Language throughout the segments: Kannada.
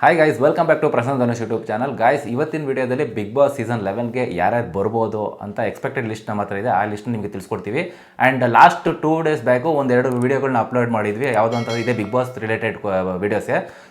Hi guys welcome back to Prasanna Dhanush YouTube channel guys ಇವತ್ತಿನ ವಿಡಿಯೋದಲ್ಲಿ ಬಿಗ್ ಬಾಸ್ ಸೀಸನ್ ಲೆವೆನ್ಗೆ ಯಾರ್ಯಾರು ಬರ್ಬೋದು ಅಂತ ಎಕ್ಸ್ಪೆಕ್ಟೆಡ್ ಲಿಸ್ಟ್ ನಮ್ಮ ಹತ್ರ ಇದೆ. ಆ ಲಿಸ್ಟ್ ನಿಮಗೆ ತಿಳಿಸ್ಕೊಡ್ತೀವಿ. And last two days back ಒಂದೆರಡು ವಿಡಿಯೋಗಳನ್ನ ಅಪ್ಲೋಡ್ ಮಾಡಿದ್ವಿ. ಯಾವುದು ಅಂತ ಇದೆ Bigg Boss related videos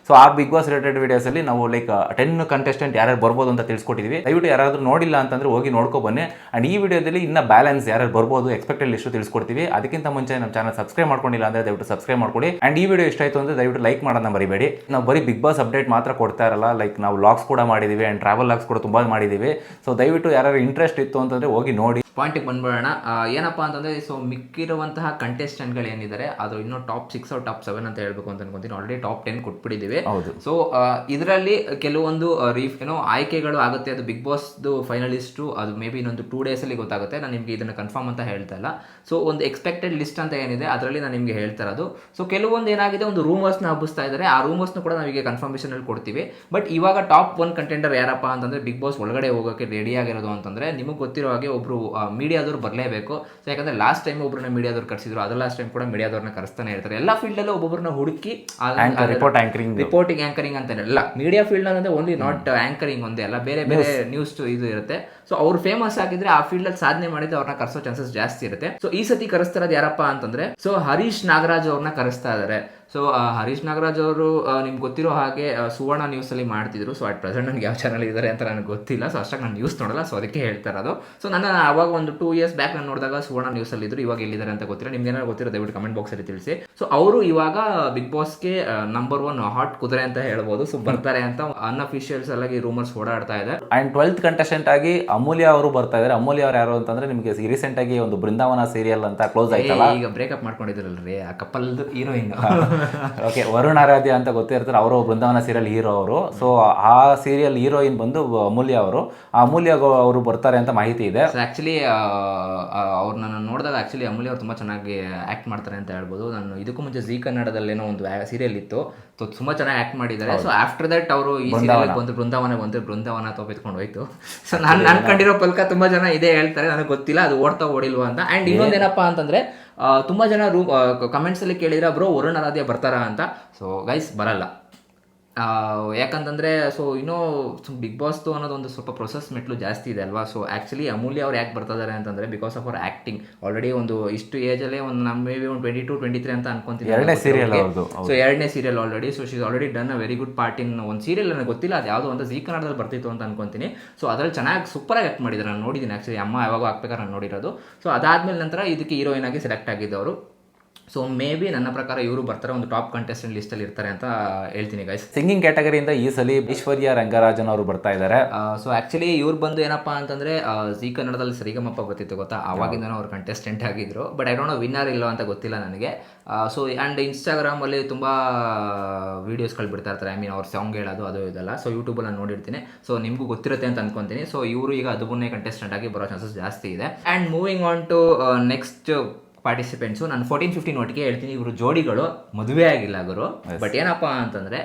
so ಆ ಬಿಗ್ ಬಾಸ್ ರಿಲೇಟೆಡ್ ವೀಡಿಯೋಸಲ್ಲಿ ನಾವು ಲೈಕ್ ಟೆನ್ ಕಂಟೆಸ್ಟೆಂಟ್ ಯಾರ್ಯಾರು ಬರ್ಬೋದು ಅಂತ ತಿಳಿಸ್ಕೊಟ್ಟಿದ್ವಿ. ದಯವಿಟ್ಟು ಯಾರಾದರೂ ನೋಡಿಲ್ಲ ಅಂತಂದ್ರೆ ಹೋಗಿ ನೋಡ್ಕೊ ಬನ್ನಿ. ಆ್ಯಂಡ್ ಈ ವಿಡಿಯೋದಲ್ಲಿ ಇನ್ನ ಬ್ಯಾಲೆನ್ಸ್ ಯಾರು ಬರ್ಬೋದು ಎಕ್ಸ್ಪೆಕ್ಟೆಡ್ ಲಿಸ್ಟ್ ತಿಳಿಸ್ಕೊಡ್ತೀವಿ. ಅದಕ್ಕಿಂತ ಮುಂಚೆ ನಮ್ಮ ಚಾನಲ್ ಸಬ್ಸ್ಕ್ರೈಬ್ ಮಾಡ್ಕೊಂಡಿಲ್ಲ ಅಂದರೆ ದಯವಿಟ್ಟು ಸಬ್ಸ್ಕ್ರೈಬ್ ಮಾಡ್ಕೊಳ್ಳಿ. ಆ್ಯಂಡ್ ಈ ವಿಡಿಯೋ ಇಷ್ಟ ಆಯಿತು ಅಂದರೆ ದಯವಿಟ್ಟು ಲೈಕ್ ಮಾಡೋದನ್ನ ಬರೀಬೇಡಿ ನಾವು ಬರೀ ಬಿಗ್ ಬಾಸ್ ಅಪ್ಡೇಟ್ ಮಾತ್ರ ಕೊಡ್ತಾ ಇರಲ್ಲ. ಲೈಕ್ ನಾವು ಲಾಗ್ಸ್ ಕೂಡ ಮಾಡಿದ್ದೀವಿ ಆ್ಯಂಡ್ ಟ್ರಾವೆಲ್ ಲಾಗ್ಸ್ ಕೂಡ ತುಂಬ ಮಾಡಿದ್ದೀವಿ ಸೊ ದಯವಿಟ್ಟು ಯಾರು ಇಂಟ್ರೆಸ್ಟ್ ಇತ್ತು ಅಂತಂದ್ರೆ ಹೋಗಿ ನೋಡಿ. ಪಾಯಿಂಟಿಗೆ ಬಂದ್ಬಿಡೋಣ. ಏನಪ್ಪ ಅಂತಂದರೆ ಸೊ ಮಿಕ್ಕಿರುವಂತಹ ಕಂಟೆಸ್ಟೆಂಟ್ಗಳು ಏನಿದ್ದಾರೆ ಅದು ಇನ್ನೂ ಟಾಪ್ ಸಿಕ್ಸ್ ಅವ್ರು ಟಾಪ್ ಸೆವೆನ್ ಅಂತ ಹೇಳ್ಬೇಕು ಅಂತ ಅನ್ಕೊಂತೀನಿ. ಆಲ್ರೆಡಿ ಟಾಪ್ ಟೆನ್ ಕೊಟ್ಬಿಟ್ಟಿದ್ದೀವಿ ಹೌದು. ಸೊ ಇದರಲ್ಲಿ ಕೆಲವೊಂದು ರೀಫ್ ಏನೋ ಆಯ್ಕೆಗಳು ಆಗುತ್ತೆ. ಅದು ಬಿಗ್ ಬಾಸ್ದು ಫೈನಲಿಸ್ಟು ಅದು ಮೇ ಬಿ ಇನ್ನೊಂದು ಟೂ ಡೇಸಲ್ಲಿ ಗೊತ್ತಾಗುತ್ತೆ. ನಾನು ನಿಮಗೆ ಇದನ್ನು ಕನ್ಫರ್ಮ್ ಅಂತ ಹೇಳ್ತಾ ಇಲ್ಲ. ಸೊ ಒಂದು ಎಕ್ಸ್ಪೆಕ್ಟೆಡ್ ಲಿಸ್ಟ್ ಅಂತ ಏನಿದೆ ಅದರಲ್ಲಿ ನಾನು ನಿಮಗೆ ಹೇಳ್ತಾ ಇರೋದು. ಸೊ ಕೆಲವೊಂದು ಏನಾಗಿದೆ ಒಂದು ರೂಮರ್ಸ್ನ ಹಬ್ಬಿಸ್ತಾ ಇದ್ದಾರೆ. ಆ ರೂಮರ್ಸ್ನ ಕೂಡ ನಾವೀಗ ಕನ್ಫರ್ಮೇಷನ್ ಕೊಡ್ತೀವಿ. ಬಟ್ ಇವಾಗ ಟಾಪ್ ಒನ್ ಕಂಟೆಂಡರ್ ಯಾರಪ್ಪ ಅಂತಂದ್ರೆ ಬಿಗ್ ಬಾಸ್ ಒಳಗಡೆ ಹೋಗೋಕೆ ರೆಡಿ ಆಗಿರೋದು ಅಂತಂದ್ರೆ ನಿಮಗೆ ಗೊತ್ತಿರೋ ಹಾಗೆ ಒಬ್ರು ಮೀಡಿಯಾದವ್ರು ಬರಲೇಬೇಕು. ಸೊ ಯಾಕಂದ್ರೆ ಲಾಸ್ಟ್ ಟೈಮ್ ಒಬ್ಬರನ್ನ ಮೀಡಿಯಾದವ್ರು ಕರೆಸಿದ್ರು ಅದ್ರ ಲಾಸ್ಟ್ ಟೈಮ್ ಕೂಡ ಮೀಡಿಯಾದವ್ರನ್ನ ಕರೆಸ್ತಾನೆ ಇರ್ತಾರೆ. ಎಲ್ಲ ಫೀಲ್ಡಲ್ಲೂ ಒಬ್ಬೊಬ್ಬರನ್ನ ಹುಡುಕಿ ರಿಪೋರ್ಟ್ ಆಂಕರಿಂಗ್ ರಿಪೋರ್ಟಿಂಗ್ ಆಂಕರಿಂಗ್ ಅಂತ ಇಲ್ಲ ಮೀಡಿಯಾ ಫೀಲ್ಡ್ ಅಂದ್ರೆ ಓನ್ಲಿ ನಾಟ್ ಆಂಕರಿಂಗ್ ಒಂದೇ ಅಲ್ಲ ಬೇರೆ ಬೇರೆ ನ್ಯೂಸ್ ಇದು ಇರುತ್ತೆ. ಸೊ ಅವ್ರು ಫೇಮಸ್ ಆಗಿದ್ರೆ ಆ ಫೀಲ್ಡ್ ಅಲ್ಲಿ ಸಾಧನೆ ಮಾಡಿದ್ರೆ ಅವ್ರನ್ನ ಕರೆಸೋ ಚಾನ್ಸಸ್ ಜಾಸ್ತಿ ಇರುತ್ತೆ. ಸೊ ಈ ಸತಿ ಕರೆಸ್ತಾ ಇರೋದು ಯಾರಪ್ಪ ಅಂತಂದ್ರೆ ಸೊ ಹರೀಶ್ ನಾಗರಾಜ್ ಅವ್ರನ್ನ ಕರೆಸ್ತಾ ಇದ್ದಾರೆ ಸೊ ಹರೀಶ್ ನಾಗರಾಜ್ ಅವರು ನಿಮ್ಗೆ ಗೊತ್ತಿರೋ ಹಾಗೆ ಸುವರ್ಣ ನ್ಯೂಸ್ ಅಲ್ಲಿ ಮಾಡ್ತಿದ್ರು. ಸೊ ಅಟ್ ಪ್ರೆಸೆಂಟ್ ನನಗೆ ಯಾವ ಚಾನಲ್ ಇದ್ದಾರೆ ಅಂತ ನನಗೆ ಗೊತ್ತಿಲ್ಲ. ಸೊ ಅಷ್ಟಾಗಿ ನಾನು ನ್ಯೂಸ್ ನೋಡಲ್ಲ. ಸೊ ಅದಕ್ಕೆ ಹೇಳ್ತಾ ಇರೋದು. ಸೊ ನನ್ನ ಅವಾಗ ಒಂದು ಟೂ ಇಯರ್ಸ್ ಬ್ಯಾಕ್ ನಾನು ನೋಡಿದಾಗ ಸುವರ್ಣ ನ್ಯೂಸ್ ಅಲ್ಲಿ ಇದ್ರು. ಇವಾಗ ಎಲ್ಲಿದ್ದಾರೆ ಅಂತ ಗೊತ್ತಿಲ್ಲ. ನಿಮ್ಗೆ ಏನಾದ್ರು ಗೊತ್ತಿರೋ ದಯವಿಟ್ಟು ಕಮೆಂಟ್ ಬಾಕ್ಸ್ ಅಲ್ಲಿ ತಿಳಿಸಿ. ಸೊ ಅವರು ಇವಾಗ ಬಿಗ್ ಬಾಸ್ಗೆ ನಂಬರ್ ಒನ್ ಹಾಟ್ ಕುದುರೆ ಅಂತ ಹೇಳ್ಬೋದು. ಸೊ ಬರ್ತಾರೆ ಅಂತ ಅನ್ಅಫಿಷಿಯಲ್ಸ್ ಆಗಿ ರೂಮರ್ಸ್ ಓಡಾಡ್ತಾ ಇದೆ. ಆ್ಯಂಡ್ ಟ್ವೆಲ್ತ್ ಕಂಟೆಸ್ಟೆಂಟ್ ಆಗಿ ಅಮೂಲ್ಯ ಅವರು ಬರ್ತಾ ಇದ್ದಾರೆ ಅಮೂಲ್ಯ ಅವ್ರು ಯಾರು ಅಂತಂದ್ರೆ ನಿಮಗೆ ರೀಸೆಂಟ್ ಆಗಿ ಒಂದು ಬೃಂದಾವನ ಸೀರಿಯಲ್ ಅಂತ ಕ್ಲೋಸ್ ಆಯ್ತಲ್ಲ? ಈಗ ಬ್ರೇಕಪ್ ಮಾಡ್ಕೊಂಡಿದ್ರಲ್ರಿ. ಆ couple heroine okay Varun Aradhya ಅಂತ ಗೊತ್ತಿರ್ತಾರೆ ಅವರು ಬೃಂದಾವನ ಸೀರಿಯಲ್ ಹೀರೋ ಅವರು. ಸೊ ಆ ಸೀರಿಯಲ್ ಹೀರೋಯಿನ್ ಬಂದು ಅಮೂಲ್ಯ ಅವರು. ಆ ಅಮೂಲ್ಯ ಅವರು ಬರ್ತಾರೆ ಅಂತ ಮಾಹಿತಿ ಇದೆ. ಸೊ ಆ್ಯಕ್ಚುಲಿ ಅವ್ರನ್ನ ನಾನು ನೋಡಿದಾಗ ಆಕ್ಚುಲಿ ಅಮೂಲ್ಯ ಅವರು ತುಂಬ ಚೆನ್ನಾಗಿ ಆ್ಯಕ್ಟ್ ಮಾಡ್ತಾರೆ ಅಂತ ಹೇಳ್ಬೋದು. ನಾನು ಇದಕ್ಕೂ ಮುಂಚೆ ಜೀ ಕನ್ನಡದಲ್ಲೇನೋ ಒಂದು ಸೀರಿಯಲ್ ಇತ್ತು. ಸೊ ತುಂಬ ಚೆನ್ನಾಗಿ ಆ್ಯಕ್ಟ್ ಮಾಡಿದ್ದಾರೆ. ಸೊ ಆಫ್ಟರ್ ದಟ್ ಅವರು ಈ ಸೀರಿಯಲ್ ಬಂದು ಬೃಂದಾವನ ಬಂದು ಬೃಂದಾವನ ತೋಪಿತ್ಕೊಂಡು ಹೋಯ್ತು. ಸೊ ನಾನು ನಾನು ಕಂಡಿರೋ ಪಲ್ಕ ತುಂಬ ಜನ ಇದೇ ಹೇಳ್ತಾರೆ. ನನಗೆ ಗೊತ್ತಿಲ್ಲ ಅದು ಓಡ್ತಾ ಓಡಿಲ್ವಾ ಅಂತ. ಆ್ಯಂಡ್ ಇನ್ನೊಂದೇನಪ್ಪ ಅಂತಂದರೆ ತುಂಬ ಜನ ರೂ ಕಮೆಂಟ್ಸಲ್ಲಿ ಕೇಳಿದ್ರೆ ಬ್ರೋ ವರುಣ್ ಆರಾಧ್ಯ ಬರ್ತಾರಾ? ಅಂತ. ಸೊ ಗೈಸ್ ಬರಲ್ಲ. ಯಾಕಂತಂದ್ರೆ ಸೊ ಇನ್ನೂ ಬಿಗ್ ಬಾಸ್ದು ಅನ್ನೋದು ಒಂದು ಸ್ವಲ್ಪ ಪ್ರೊಸೆಸ್ ಮೆಟ್ಲು ಜಾಸ್ತಿ ಇದೆ ಅಲ್ವಾ? ಸೊ ಆ್ಯಕ್ಚುಲಿ ಅಮೂಲ್ಯ ಅವ್ರು ಯಾಕೆ ಬರ್ತಾ ಇದ್ದಾರೆ ಅಂತಂದ್ರೆ ಬಿಕಾಸ್ ಆಫ್ ಅವ್ರ ಆ್ಯಕ್ಟಿಂಗ್ ಆಲ್ರೆಡಿ ಒಂದು ಇಷ್ಟು ಏಜಲ್ಲೇ ಒಂದು ನಮ್ಮ ಮೇ ಬಿ ಒಂದು ಟ್ವೆಂಟಿ ಟು ಟ್ವೆಂಟಿ ತ್ರೀ ಅಂತ ಅನ್ಕೊಂತೀನಿ ಎರಡನೇ ಸೀರಿಯಲ್ ಸೊ ಎರಡನೇ serial already so she's already done a very good part in ಒಂದು ಸೀರಿಯಲ್ ನನಗೆ ಗೊತ್ತಿಲ್ಲ ಅದು ಯಾವುದು ಒಂದು ಜೀ ಕನ್ನಡದಲ್ಲಿ ಬರ್ತಿತ್ತು ಅಂತ ಅನ್ಕೊಂತೀನಿ. ಸೊ ಅದ್ರಲ್ಲಿ ಚೆನ್ನಾಗಿ ಸೂಪರಾಗಿ ಆ್ಯಕ್ಟ್ ಮಾಡಿದ್ದಾರೆ ನಾನು ನೋಡಿದ್ದೀನಿ ಆ್ಯಕ್ಚುಲಿ ಅಮ್ಮ ಯಾವಾಗ ಹಾಕ್ಬೇಕಾದ್ರೆ ನಾನು ನೋಡಿರೋದು. ಸೊ ಅದಾದ್ಮೇಲೆ ನಂತರ ಇದಕ್ಕೆ ಹೀರೋಯಿನ್ ಆಗಿ ಸೆಲೆಕ್ಟ್ ಆಗಿದ್ದವರು ಸೊ ಮೇ ಬಿ ನನ್ನ ಪ್ರಕಾರ ಇವರು ಬರ್ತಾರೆ ಒಂದು ಟಾಪ್ ಕಂಟೆಸ್ಟೆಂಟ್ ಲಿಸ್ಟಲ್ಲಿ ಇರ್ತಾರೆ ಅಂತ ಹೇಳ್ತೀನಿ ಗೈಸ್ ಸಿಂಗಿಂಗ್ ಕ್ಯಾಟಗರಿಯಿಂದ ಈ ಸಲ ಐಶ್ವರ್ಯ ರಂಗರಾಜನ್ ಅವರು ಬರ್ತಾ ಇದ್ದಾರೆ ಸೊ ಆ್ಯಕ್ಚುಲಿ ಇವ್ರು ಬಂದು ಏನಪ್ಪ ಅಂತಂದರೆ ಜಿ ಕನ್ನಡದಲ್ಲಿ ಸರಿಗಮಪ್ಪ ಗೊತ್ತಿತ್ತು ಗೊತ್ತಾ? ಆವಾಗಿಂದ ಅವ್ರು ಕಂಟೆಸ್ಟೆಂಟ್ ಆಗಿದ್ರು. But I don't know winner ಇಲ್ಲ ಅಂತ ಗೊತ್ತಿಲ್ಲ ನನಗೆ. ಸೊ ಆ್ಯಂಡ್ ಇನ್ಸ್ಟಾಗ್ರಾಮಲ್ಲಿ ತುಂಬ ವೀಡಿಯೋಸ್ಗಳು ಬಿಡ್ತಾ ಇರ್ತಾರೆ. ಐ ಮೀನ್ ಅವ್ರ ಸಾಂಗ್ ಹೇಳೋದು ಅದು ಇದೆಲ್ಲ. ಸೊ ಯೂಟ್ಯೂಬಲ್ಲಿ ನಾನು ನೋಡಿರ್ತೀನಿ. ಸೊ ನಿಮಗೂ ಗೊತ್ತಿರುತ್ತೆ ಅಂತ ಅನ್ಕೊಂತೀನಿ. ಸೊ ಇವರು ಈಗ ಹದಿಮೂರನೇ ಕಂಟೆಸ್ಟೆಂಟ್ ಆಗಿ ಬರೋ ಚಾನ್ಸಸ್ ಜಾಸ್ತಿ ಇದೆ. And moving on to next participants ನಾನು ಫೋರ್ಟೀನ್ ಫಿಫ್ಟೀನ್ ಒಟ್ಟಿಗೆ ಹೇಳ್ತೀನಿ. ಇವರು ಜೋಡಿಗಳು ಮದುವೆ ಆಗಿಲ್ಲ ಗುರು. ಬಟ್ ಏನಪ್ಪ ಅಂತಂದರೆ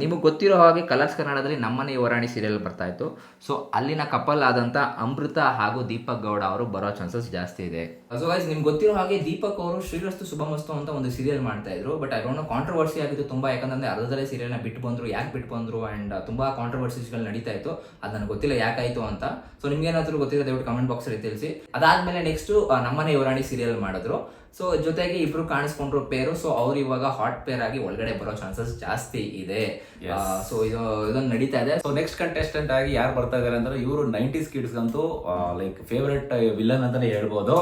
ನಿಮಗೆ ಗೊತ್ತಿರೋ ಹಾಗೆ ಕಲರ್ಸ್ ಕನ್ನಡದಲ್ಲಿ ನಮ್ಮನೆ ಯುವರಾಣಿ ಸೀರಿಯಲ್ ಬರ್ತಾ ಇತ್ತು. ಸೊ ಅಲ್ಲಿನ ಕಪಲ್ ಆದಂಥ ಅಮೃತ ಹಾಗೂ ದೀಪಕ್ ಗೌಡ ಅವರು ಬರೋ ಚಾನ್ಸಸ್ ಜಾಸ್ತಿ ಇದೆ. ಸೊ ಗೈಸ್ ನಿಮ್ಗೆ ಗೊತ್ತಿರೋ ಹಾಗೆ ದೀಪಕ್ ಅವರು ಶ್ರೀರಸ್ತು ಶುಭಮಸ್ತು ಅಂತ ಒಂದು ಸೀರಿಯಲ್ ಮಾಡ್ತಾ ಇದ್ರು ಬಟ್ ಅದೊಂದು ಕಾಂಟ್ರವರ್ಸಿ ಆಗಿತ್ತು ತುಂಬಾ ಯಾಕಂದ್ರೆ ಅರ್ಧದಲ್ಲೇ ಸೀರಿಯಲ್ನ ಬಿಟ್ಟು ಬಂದ್ರು ಯಾಕೆ ಬಿಟ್ಟು ಬಂದ್ರು ಅಂಡ್ ತುಂಬಾ ಕಾಂಟ್ರವರ್ಸಿಸ್ಗಳು ನಡೀತಾ ಇತ್ತು. ಅದು ನನಗೆ ಗೊತ್ತಿಲ್ಲ ಯಾಕಾಯ್ತು ಅಂತ. ಸೊ ನಿಮ್ಗೆ ಏನಾದರೂ ಗೊತ್ತಿರೋ ದಯವಿಟ್ಟು ಕಮೆಂಟ್ ಬಾಕ್ಸ್ ಅಲ್ಲಿ ತಿಳಿಸಿ. ಅದಾದ್ಮೇಲೆ ನೆಕ್ಸ್ಟ್ ನಮ್ಮನೆ ಯುವರಾಣಿ ಸೀರಿಯಲ್ ಮಾಡಿದ್ರು. ಸೊ ಜೊತೆಗೆ ಇಬ್ರು ಕಾಣಿಸ್ಕೊಂಡ್ರು ಪೇರು ಸೊ ಅವ್ರು ಇವಾಗ ಹಾಟ್ ಪೇರ್ ಆಗಿ ಒಳಗಡೆ ಬರೋ ಚಾನ್ಸಸ್ ಜಾಸ್ತಿ ಇದೆ. ಸೊ ಇದು ಇದೊಂದು ನಡೀತಾ ಇದೆ. ಸೊ ನೆಕ್ಸ್ಟ್ ಕಂಟೆಸ್ಟೆಂಟ್ ಆಗಿ ಯಾರು ಬರ್ತಾ ಇದಾರೆ ಅಂದ್ರೆ ಇವರು ನೈಂಟೀಸ್ ಕಿಡ್ಸ್ ಅಂತೂ ಲೈಕ್ ಫೇವರೆಟ್ ವಿಲನ್ ಅಂತಾನೆ ಹೇಳ್ಬೋದು.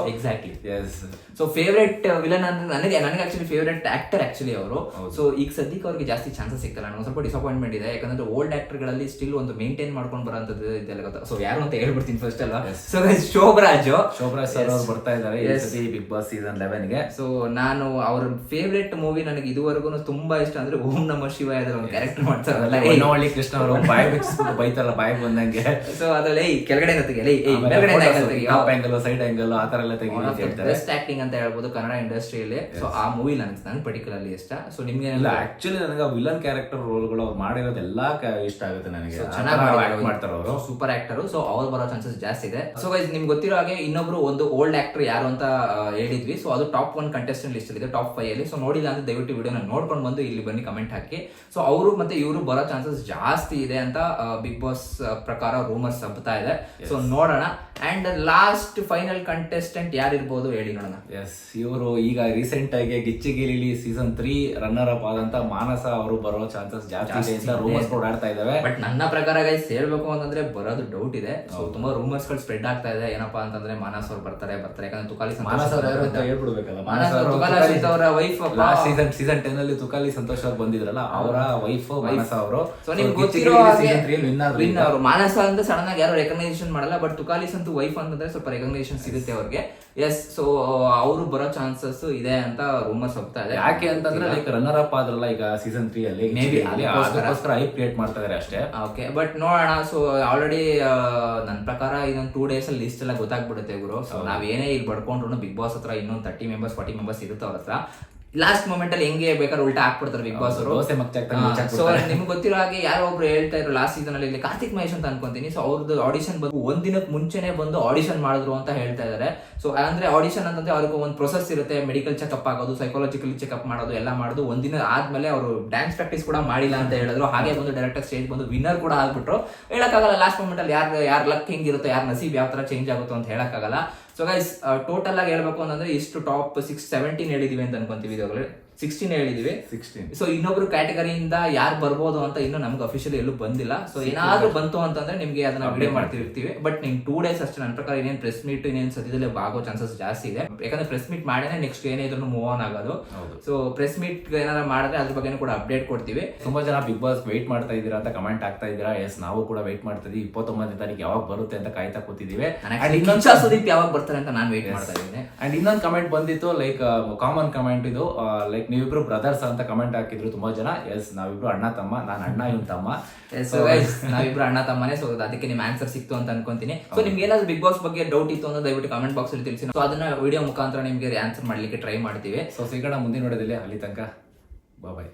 Exactly yes so favourite villain ಅಂದ್ರೆ ನನಗೆ ನನಗೆ ಆಕ್ಚುಲಿ ಫೇವ್ರೆಟ್ ಆಕ್ಟರ್ ಆಕ್ಚುಲಿ ಅವರು. ಸೊ ಈಗ ಸದ್ಯಕ್ಕೆ ಅವ್ರಿಗೆ ಜಾಸ್ತಿ ಚಾನ್ಸಸ್ ಸಿಗ್ತಲ್ಲ. ನಾನು ಸ್ವಲ್ಪ ಡಿಸಪಾಯಿಂಟ್ಮೆಂಟ್ ಇದೆ. ಯಾಕಂದ್ರೆ ಓಲ್ಡ್ ಆಕ್ಟರ್ಗಳಲ್ಲಿ ಸ್ಟಿಲ್ ಒಂದು ಮೇಂಟೈನ್ ಮಾಡ್ಕೊಂಡು ಬರೋಂಥದ್ದು ಇದೆಲ್ಲ ಗೊತ್ತಾ? ಸೊ ಯಾರು ಅಂತ ಹೇಳ್ಬಿಡ್ತೀನಿ ಫಸ್ಟ್ ಅಲ್ಲ ಸೊ ಶೋಭರಾಜ್. ಶೋಭರಾಜ್ ಸರ್ ಅವ್ರು ಬರ್ತಾ ಇದ್ದಾರೆ ಬಿಗ್ ಬಾಸ್ ಸೀಸನ್ ಲೆವೆನ್ಗೆ ಸೊ ನಾನು ಅವ್ರ ಫೇವ್ರೆಟ್ ಮೂವಿ ನನಗೆ ಇದುವರೆಗೂ ತುಂಬಾ ಇಷ್ಟ ಅಂದ್ರೆ ಓಂ ನಮ ಶಿವ ಅದ್ರ ಒಂದು ಕ್ಯಾರೆಕ್ಟರ್ ಮಾಡ್ತಾರಲ್ಲ ಹೊನ್ನವಳ್ಳಿ ಕೃಷ್ಣ ಅವರು ಬಾಯ್ ಬಿಟ್ಟು ಬೈತಾರಲ್ಲ ಬಾಯ್ ಬಂದಂಗೆ. ಸೊ ಅದ್ರಲ್ಲಿ ಕೆಳಗಡೆ ತೆಗಿ. ಏಯ್, ಏಯ್, ಮೇಲ್ಗಡೆಯಿಂದ angle ತೆಗಿ. ಟಾಪ್ ಆಂಗಲ್ ಸೈಡ್ ಆಂಗಲ್ ಆ ತರ ಎಲ್ಲ ತೆಗಿ. ಹೇಳ್ತಾರೆ. ಬೆಸ್ಟ್ ಆಕ್ಟಿಂಗ್ ಅಂತ ಹೇಳ್ಬೋದು ಕನ್ನಡ ಇಂಡಸ್ಟ್ರಿಯಲ್ಲಿ. ಸೊ ಆ ಮೂವಿ ನನಗೆ ನನಗೆ ಪರ್ಟಿಕ್ಯುಲರ್ಲಿ ಇಷ್ಟ. ಸೊ ನಿಮ್ಗೆ ಆಕ್ಚುಲಿ ನನಗೆ ವಿಲನ್ ಕ್ಯಾರೆಕ್ಟರ್ ರೋಲ್ಗಳು ಅವ್ರು ಮಾಡಿರೋದೆಲ್ಲ ಇಷ್ಟ ಆಗುತ್ತೆ ನನಗೆ. ಚೆನ್ನಾಗಿ ಮಾಡ್ತಾರೆ ಅವರು. ಸೂಪರ್ ಆಕ್ಟರ್ ಸೊ ಅವ್ರು ಬರೋ ಚಾನ್ಸಸ್ ಜಾಸ್ತಿ ಇದೆ. ಸೊ ಗೈಸ್ ನಿಮ್ಗೆ ಗೊತ್ತಿರೋ ಹಾಗೆ ಇನ್ನೊಬ್ರು ಒಂದು ಓಲ್ಡ್ ಆಕ್ಟರ್ ಯಾರು ಅಂತ ಹೇಳಿದ್ವಿ. ಸೊ ಅದು ಟಾಪ್ ಒನ್ ಕಂಟೆಸ್ಟೆಂಟ್ ಲಿಸ್ಟ್ ಇದೆ ಟಾಪ್ ಫೈವ್ ಅಲ್ಲಿ. ಸೊ ನೋಡಿಲ್ಲ ಅಂತ ದಯವಿಟ್ಟು ವಿಡಿಯೋನ ನೋಡ್ಕೊಂಡು ಬಂದು ಇಲ್ಲಿ ಬನ್ನಿ ಕಮೆಂಟ್ ಹಾಕಿ. ಸೊ ಅವರು ಮತ್ತೆ ಇವರು ಬರೋ ಚಾನ್ಸಸ್ ಜಾಸ್ತಿ ಇದೆ ಅಂತ ಬಿಗ್ ಬಾಸ್ ಪ್ರಕಾರ ರೂಮರ್ಸ್ ಹಬ್ಬತಾ ಇದೆ. ಸೊ ನೋಡೋಣ. ಅಂಡ್ ಲಾಸ್ಟ್ ಫೈನಲ್ ಕಂಟೆಸ್ಟೆಂಟ್ ಯಾರಿರ್ಬೋದು ಹೇಳಿ ನೋಡೋಣ. ಎಸ್ ಇವರು ಈಗ ರೀಸೆಂಟ್ ಆಗಿ Gicchigili season three runner up ಆದಂತ ಮಾನಸ ಅವರು ಬರೋ ಚಾನ್ಸಸ್ ಜಾಸ್ತಿ ಇದೆ ಅಂತ ರೂಮರ್ಸ್ ಓಡಾಡ್ತಾ ಇದಾವೆ. ಬಟ್ ನನ್ನ ಪ್ರಕಾರ ಗೈಸ್ ಹೇಳ್ಬೇಕು ಅಂತಂದ್ರೆ ಬರೋದು ಡೌಟ್ ಇದೆ. ಸೊ ತುಂಬಾ ರೂಮರ್ಸ್ಗಳು ಸ್ಪ್ರೆಡ್ ಆಗ್ತಾ ಇದೆ. ಏನಪ್ಪಾ ಅಂತಂದ್ರೆ ಮಾನಸ್ ಅವ್ರು ಬರ್ತಾರೆ ಬರ್ತಾರೆ. ಯಾಕಂದ್ರೆ ತುಕಾಲಿ ಸಂತೋಷ್ ಮಾನಸ ಅವ್ರು ಅಂತ. ಹೇಳ್ಬಿಡ್ಬೇಕಲ್ಲ? ಮಾನಸ್ ಅವ್ರು ತುಕಾಲಿ ಅಜಿತ್ ಅವರ wife last season season ten ಅಲ್ಲಿ ತುಕಾಲಿ ಸಂತೋಷ್ ಅವ್ರು ಬಂದಿದ್ರಲ್ಲ ಅವರ ವೈಫ್ ಮಾನಸ ಅವರು. ಸೊ ನಿಮ್ಗೆ ಗೊತ್ತಿರೋ ವಿನ್ ವಿನ್ ಅವರು. ಮಾನಸ ಅಂತ ಸಡನ್ ಆಗಿ ಯಾರು ರೆಕಗ್ನೈಸೇಷನ್ ಮಾಡಲ್ಲ ಬಟ್ ತುಕಾಲಿಸ್ ಅಂತೂ ವೈಫ್ ಅಂತಂದ್ರೆ ಸ್ವಲ್ಪ ರೆಕಗ್ನೈಸೇಷನ್ ಸಿಗುತ್ತೆ ಅವ್ರಿಗೆ. ಎಸ್ ಸೊ ಅವರು ಬರೋ ಚಾನ್ಸಸ್ ಇದೆ ಅಂತ ರೂಮರ್ಸ್ ಹೋಗ್ತಾ ಇದೆ. ಯಾಕೆ ಅಂತಂದ್ರೆ ಲೈಕ್ ರನ್ನರ್ ಅಪ್ ಆದ್ರಲ್ಲ ಈಗ ಸೀಸನ್ ತ್ರೀ ಅಲ್ಲಿ ಅದಕ್ಕೋಸ್ಕರ. ಅದಕ್ಕೋಸ್ಕರ ಐಪ್ ಕ್ರಿಯೇಟ್ ಮಾಡ್ತಾ ಇದಾರೆ ಅಷ್ಟೇ. ಓಕೆ ಬಟ್ ನೋಡೋಣ ಸೊ ಆಲ್ರೆಡಿ ನನ್ನ ಪ್ರಕಾರ ಇದೊಂದು ಟೂ ಡೇಸ್ ಅಲ್ಲಿ ಲಿಸ್ಟ್ ಎಲ್ಲ ಗೊತ್ತಾಗ್ಬಿಡುತ್ತೆ ಗುರು. ಸೊ ನಾವೇನೇ ಇಲ್ಲಿ ಬಡ್ಕೊಂಡ್ರು ಬಿಗ್ ಬಾಸ್ ಹತ್ರ ಇನ್ನೊಂದು ತರ್ಟಿ ಮೆಂಬರ್ಸ್ ಫಾರ್ಟಿ ಮೆಂಬರ್ಸ್ ಇರುತ್ತೆ ಅವ್ರ ಹತ್ರ. ಲಾಸ್ಟ್ ಮೂಮೆಂಟ್ ಅಲ್ಲಿ ಹೆಂಗೆ ಬೇಕಾದ್ರೆ ಉಲ್ಟಾ ಹಾಕ್ಬಿಡ್ತಾರೆ ಬಿಗ್ ಬಾಸ್ ಅವರು. ದೋಸೆ ಸೊ ನಿಮ್ಗೆ ಗೊತ್ತಿರೋ ಹಾಗೆ ಯಾರೋ ಒಬ್ರು ಹೇಳ್ತಾ ಇದ್ರು ಲಾಸ್ಟ್ ಸೀಸನ್ ಅಲ್ಲಿ ಕಾರ್ತಿಕ್ ಮಹೇಶ್ ಅಂತ ಅನ್ಕೊಂತೀನಿ. ಸೊ ಅವ್ರದ್ದು ಆಡಿಷನ್ ಬಂದು ಒಂದ್ ದಿನಕ್ಕೆ ಮುಂಚೆನೆ ಬಂದು ಆಡಿಷನ್ ಮಾಡಿದ್ರು ಅಂತ ಹೇಳ್ತಾ ಇದಾರೆ. ಸೊ ಅಂದ್ರೆ ಆಡಿಷನ್ ಅಂತಂದ್ರೆ ಅವ್ರಿಗೆ ಒಂದು ಪ್ರೊಸೆಸ್ ಇರುತ್ತೆ. ಮೆಡಿಕಲ್ ಚೆಕ್ಅಪ್ ಆಗೋದು ಸೈಕಾಲಜಿಕಲ್ ಚೆಕ್ಅಪ್ ಮಾಡೋದು ಎಲ್ಲ ಮಾಡೋದು. ಒಂದಿನ ಆದ್ಮೇಲೆ ಅವರು ಡ್ಯಾನ್ಸ್ ಪ್ರಾಕ್ಟೀಸ್ ಕೂಡ ಮಾಡಿಲ್ಲ ಅಂತ ಹೇಳಿದ್ರು. ಹಾಗೆ ಬಂದು ಡೈರೆಕ್ಟರ್ ಸ್ಟೇಜ್ ಬಂದು ವಿನ್ನರ್ ಕೂಡ ಆಗ್ಬಿಟ್ರು. ಹೇಳಕ್ಕಾಗಲ್ಲ ಲಾಸ್ಟ್ ಮೂಮೆಂಟ್ ಅಲ್ಲಿ ಯಾರು ಯಾರ್ ಲಕ್ ಹೆಂಗಿರುತ್ತೋ ಯಾರ್ ನಸೀಬ್ ಯಾವ ತರ ಚೇಂಜ್ ಆಗುತ್ತೋ ಅಂತ ಹೇಳಕ್ಕಾಗಲ್ಲ. ಸೊ ಗೈಸ್ ಟೋಟಲ್ ಆಗಿ ಹೇಳ್ಬೇಕು ಅಂತಂದ್ರೆ ಇಷ್ಟು ಟಾಪ್ ಸಿಕ್ಸ್ ಸೆವೆಂಟೀನ್ ಹೇಳಿದೀವಿ ಅಂತ ಅನ್ಕೊಂತೀವಿ ಇದಾಗಲೇ ಸಿಕ್ಸ್ಟೀನ್ ಹೇಳಿದೀವಿ. ಸಿಕ್ಸ್ಟೀನ್ ಸೊ ಇನ್ನೊಬ್ರು ಕ್ಯಾಟಗರಿಯಿಂದ ಯಾರು ಬರ್ಬೋದು ಅಂತ ಇನ್ನು ನಮ್ಗೆ ಅಫಿಷಿಯಲಿ ಎಲ್ಲೂ ಬಂದಿಲ್ಲ. ಸೊ ಏನಾದ್ರೂ ಬಂತು ಅಂತಂದ್ರೆ ನಿಮಗೆ ಅದನ್ನ ವಿಡಿಯೋ ಮಾಡ್ತಿರ್ತೀವಿ. ಬಟ್ ನಿಮ್ ಟೂ ಡೇಸ್ ಅಷ್ಟೇ ನನ್ನ ಪ್ರಕಾರ ಇನ್ನೇನು ಪ್ರೆಸ್ ಮೀಟ್ ಇನ್ನೇನು ಸದ್ಯದಲ್ಲೇ ಆಗೋ ಚಾನ್ಸಸ್ ಜಾಸ್ತಿ ಇದೆ. ಯಾಕಂದ್ರೆ ಪ್ರೆಸ್ ಮೀಟ್ ಮಾಡಿದ್ರೆ ನೆಕ್ಸ್ಟ್ ಏನೇ ಇದ್ರೂ ಮೂವ್ ಆನ್ ಆಗೋದು. ಸೊ ಪ್ರೆಸ್ ಮೀಟ್ ಏನಾರ ಮಾಡಿದ್ರೆ ಅದ್ರ ಬಗ್ಗೆ ಕೂಡ ಅಪ್ಡೇಟ್ ಕೊಡ್ತೀವಿ. ತುಂಬಾ ಜನ ಬಿಗ್ ಬಾಸ್ ವೆಯ್ಟ್ ಮಾಡ್ತಾ ಇದ್ದೀರಾ ಅಂತ ಕಮೆಂಟ್ ಆಗ್ತಾ ಇದ್ದೀರಾ? ಎಸ್ ನಾವು ಕೂಡ ವೆಯ್ಟ್ ಮಾಡ್ತಾ ಇದೀವಿ ಇಪ್ಪತ್ತೊಂಬತ್ತನೇ ತಾರೀಕು ಯಾವಾಗ ಬರುತ್ತೆ ಅಂತ ಕಾಯ್ತಾ ಕೂತಿದ್ದೀವಿ. ಅಂಡ್ ಇನ್ನೊಂದು ಸುದೀಪ್ ಯಾವಾಗ ಬರ್ತಾರೆ ಅಂತ ನಾನು ವೇಟ್ ಮಾಡ್ತಾ ಇದ್ದೀನಿ. ಅಂಡ್ ಇನ್ನೊಂದು ಕಮೆಂಟ್ ಬಂದಿತ್ತು ಲೈಕ್ ಕಾಮನ್ ಕಮೆಂಟ್ ಇದು ಲೈಕ್ ನೀವಿಬ್ರು ಬ್ರದರ್ಸ್ ಅಂತ ಕಮೆಂಟ್ ಹಾಕಿದ್ರು ತುಂಬಾ ಜನ. ಎಸ್ ನಾವಿಬ್ರು ಅಣ್ಣ ತಮ್ಮ ನಾನು ಅಣ್ಣ ಇವ್ ತಮ್ಮ. ಸೊ ಗೈಸ್ ನಾವಿಬ್ರು ಅಣ್ಣ ತಮ್ಮನೇ. ಸೊ ಅದಕ್ಕೆ ನಿಮ್ ಆನ್ಸರ್ ಸಿಕ್ತು ಅಂತ ಅನ್ಕೊಂತೀನಿ. ಸೊ ನಿಮ್ಗೆ ಏನಾದ್ರು ಬಿಗ್ ಬಾಸ್ ಬಗ್ಗೆ ಡೌಟ್ ಇತ್ತು ಅಂದ್ರೆ ದಯವಿಟ್ಟು ಕಾಮೆಂಟ್ ಬಾಕ್ಸ್ ಅಲ್ಲಿ ತಿಳಿಸಿ. ಸೊ ಅದನ್ನ ವಿಡಿಯೋ ಮುಖಾಂತರ ನಿಮ್ಗೆ ಆನ್ಸರ್ ಮಾಡ್ಲಿಕ್ಕೆ ಟ್ರೈ ಮಾಡ್ತೀವಿ. ಸೊ ಸಿಗೋಣ ಮುಂದಿನ ನೋಡೋದಿಲ್ಲ ಅಲ್ಲಿ ತನಕ. ಬಾಯ್